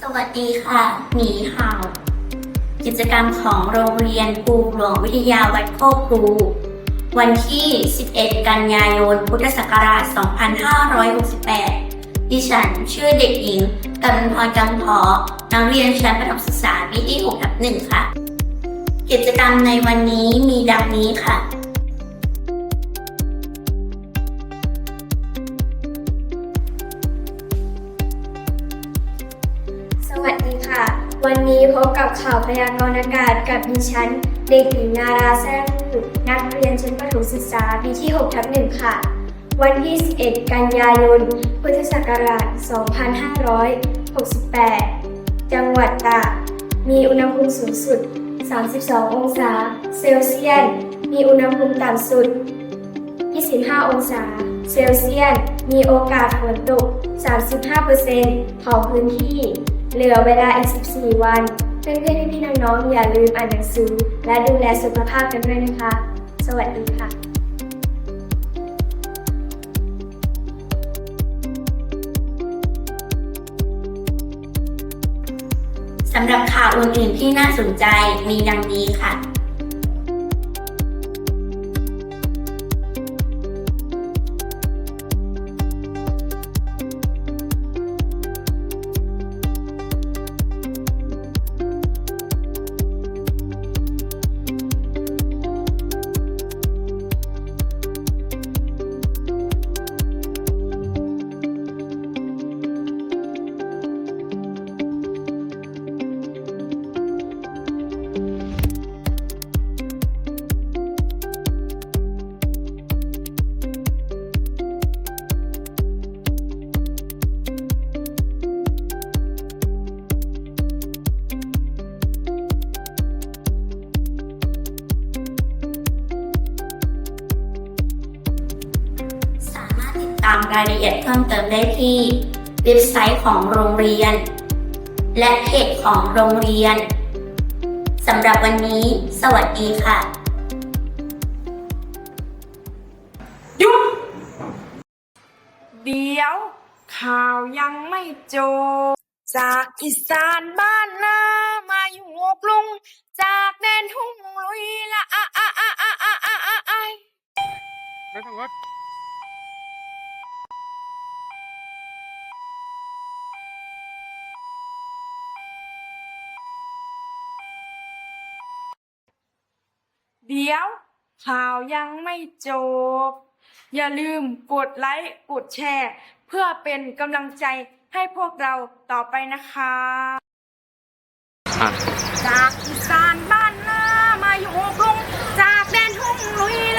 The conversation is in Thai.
สวัสดีค่ะหนีห่าว กิจกรรมของโรงเรียนปูหลวงวิทยาวัดโคกครูวันที่ 11 กันยายน พุทธศักราช 2568 ดิฉันชื่อเด็กหญิงกำลังพรจำพาะนักเรียนชั้นประถมศึกษาปีที่6ทับ1ค่ะ กิจกรรมในวันนี้มีดังนี้ค่ะ สวัสดีค่ะ วันนี้พบกับข่าวพยากรณ์อากาศกับดิฉัน เด็กหญิงนาราแซ่อึกนักเรียนชั้นประถมศึกษาปีที่6ทับ1ค่ะ วันที่ 11 กันยายน พุทธศักราช 2568 จังหวัดตากมีอุณหภูมิสูงสุด 32 องศาเซลเซียส มีอุณหภูมิต่ำสุด 25 องศาเซลเซียส มีโอกาสฝนตก 35%ของพื้นที่ เหลือเวลาอีก 14 วัน เพื่อนๆพี่น้องๆอย่าลืมอ่านหนังสือ และดูแลสุขภาพกันด้วยนะคะ สวัสดีค่ะ สำหรับข่าวอื่นๆที่น่าสนใจมีดังนี้ค่ะ รถติดตามรายละเอียดเพิ่มเติมได้ที่เว็บไซต์ของโรงเรียน และเพจของโรงเรียนสำหรับวันนี้ สวัสดีค่ะหยุดเดี๋ยว ข่าวยังไม่จบ จากอีสานบ้านนามาอยู่กรุง จากแดนทุ่งลุยละอะอะอะอะอะอะอะอะไม่ต้องวัด เดี๋ยวข่าวยังไม่จบ อย่าลืมกดไลค์กดแชร์ เพื่อเป็นกำลังใจให้พวกเราต่อไปนะคะ อะ จากอีสานบ้านนามาอยู่กรุงจากแดนทุ่งลุย